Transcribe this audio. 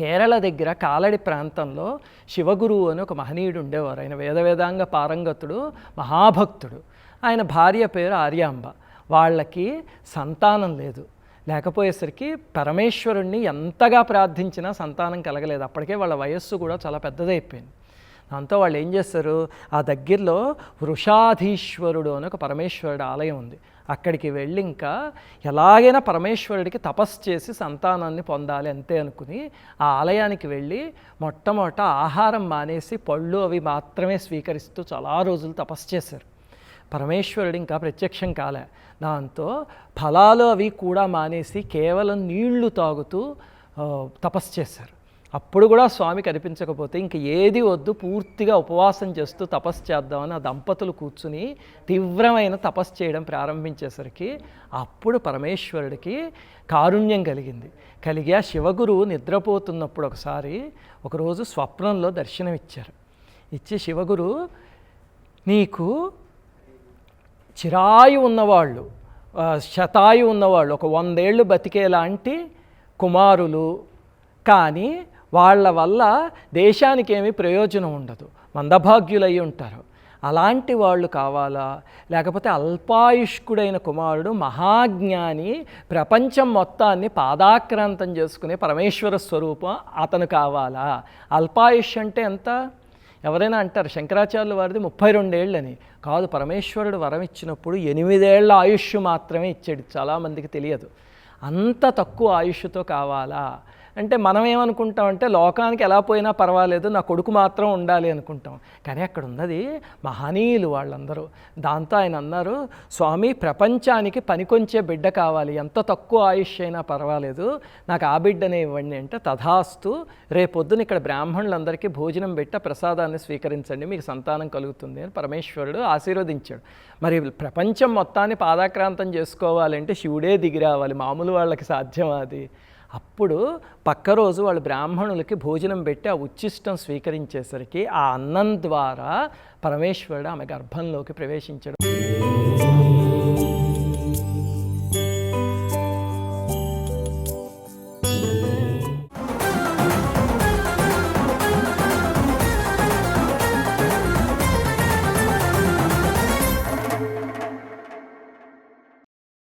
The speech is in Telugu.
కేరళ దగ్గర కాలడి ప్రాంతంలో శివగురువు అని ఒక మహనీయుడు ఉండేవారు. ఆయన వేద వేదాంగ పారంగతుడు మహాభక్తుడు. ఆయన భార్య పేరు ఆర్యాంబ. వాళ్ళకి సంతానం లేదు. లేకపోయేసరికి పరమేశ్వరుణ్ణి ఎంతగా ప్రార్థించినా సంతానం కలగలేదు. అప్పటికే వాళ్ళ వయస్సు కూడా చాలా పెద్దదైపోయింది దాంతో వాళ్ళు ఏం చేస్తారు? ఆ దగ్గరలో వృషాధీశ్వరుడు అని ఒక పరమేశ్వరుడు ఆలయం ఉంది. అక్కడికి వెళ్ళి ఇంకా ఎలాగైనా పరమేశ్వరుడికి తపస్సు చేసి సంతానాన్ని పొందాలి అంతే అనుకుని ఆ ఆలయానికి వెళ్ళి మొట్టమొదట ఆహారం మానేసి పళ్ళు అవి మాత్రమే స్వీకరిస్తూ చాలా రోజులు తపస్సు చేశారు. పరమేశ్వరుడు ఇంకా ప్రత్యక్షం కాలే. దాంతో ఫలాలు అవి కూడా మానేసి కేవలం నీళ్ళు తాగుతూ తపస్సు చేశారు. అప్పుడు కూడా స్వామి కనిపించకపోతే ఇంక ఏది వద్దు పూర్తిగా ఉపవాసం చేస్తూ తపస్సు చేద్దామని ఆ దంపతులు కూర్చుని తీవ్రమైన తపస్సు చేయడం ప్రారంభించేసరికి అప్పుడు పరమేశ్వరుడికి కారుణ్యం కలిగింది. కలిగి ఆ శివగురువు నిద్రపోతున్నప్పుడు ఒకసారి ఒకరోజు స్వప్నంలో దర్శనమిచ్చారు. ఇచ్చి శివగురు నీకు చిరాయు ఉన్నవాళ్ళు శతాయు ఉన్నవాళ్ళు ఒక వందేళ్ళు బతికేలాంటి కుమారులు కానీ వాళ్ళ వల్ల దేశానికి ఏమీ ప్రయోజనం ఉండదు మందభాగ్యులై ఉంటారు. అలాంటి వాళ్ళు కావాలా? లేకపోతే అల్పాయుష్కుడైన కుమారుడు మహాజ్ఞాని ప్రపంచం మొత్తాన్ని పాదాక్రాంతం చేసుకునే పరమేశ్వర స్వరూపం అతను కావాలా? అల్పాయుష్ అంటే ఎంత? ఎవరైనా అంటారు శంకరాచార్యుల వారిది ముప్పై రెండేళ్ళని. కాదు పరమేశ్వరుడు వరం ఇచ్చినప్పుడు ఎనిమిదేళ్ళ ఆయుష్ మాత్రమే ఇచ్చాడు చాలామందికి తెలియదు. అంత తక్కువ ఆయుష్తో కావాలా? అంటే మనం ఏమనుకుంటాం అంటే లోకానికి ఎలా పోయినా పర్వాలేదు నా కొడుకు మాత్రం ఉండాలి అనుకుంటాం. కానీ అక్కడ ఉన్నది మహనీయులు వాళ్ళందరూ. దాంతో ఆయన అన్నారు స్వామి ప్రపంచానికి పనికొంచే బిడ్డ కావాలి. ఎంత తక్కువ ఆయుష్ అయినా పర్వాలేదు. నాకు ఆ బిడ్డనే ఇవ్వండి అంటే తథాస్తు రేపొద్దున ఇక్కడ బ్రాహ్మణులందరికీ భోజనం పెట్టి ప్రసాదాన్ని స్వీకరించండి. మీకు సంతానం కలుగుతుంది అని పరమేశ్వరుడు ఆశీర్వదించాడు. మరి ప్రపంచం మొత్తాన్ని పాదాక్రాంతం చేసుకోవాలంటే శివుడే దిగిరావాలి మామూలు వాళ్ళకి సాధ్యం అది. అప్పుడు పక్క రోజు వాళ్ళు బ్రాహ్మణులకి భోజనం పెట్టి ఆ ఉచ్చిష్టం స్వీకరించేసరికి ఆ అన్నం ద్వారా పరమేశ్వరుడు ఆమె గర్భంలోకి ప్రవేశించడం.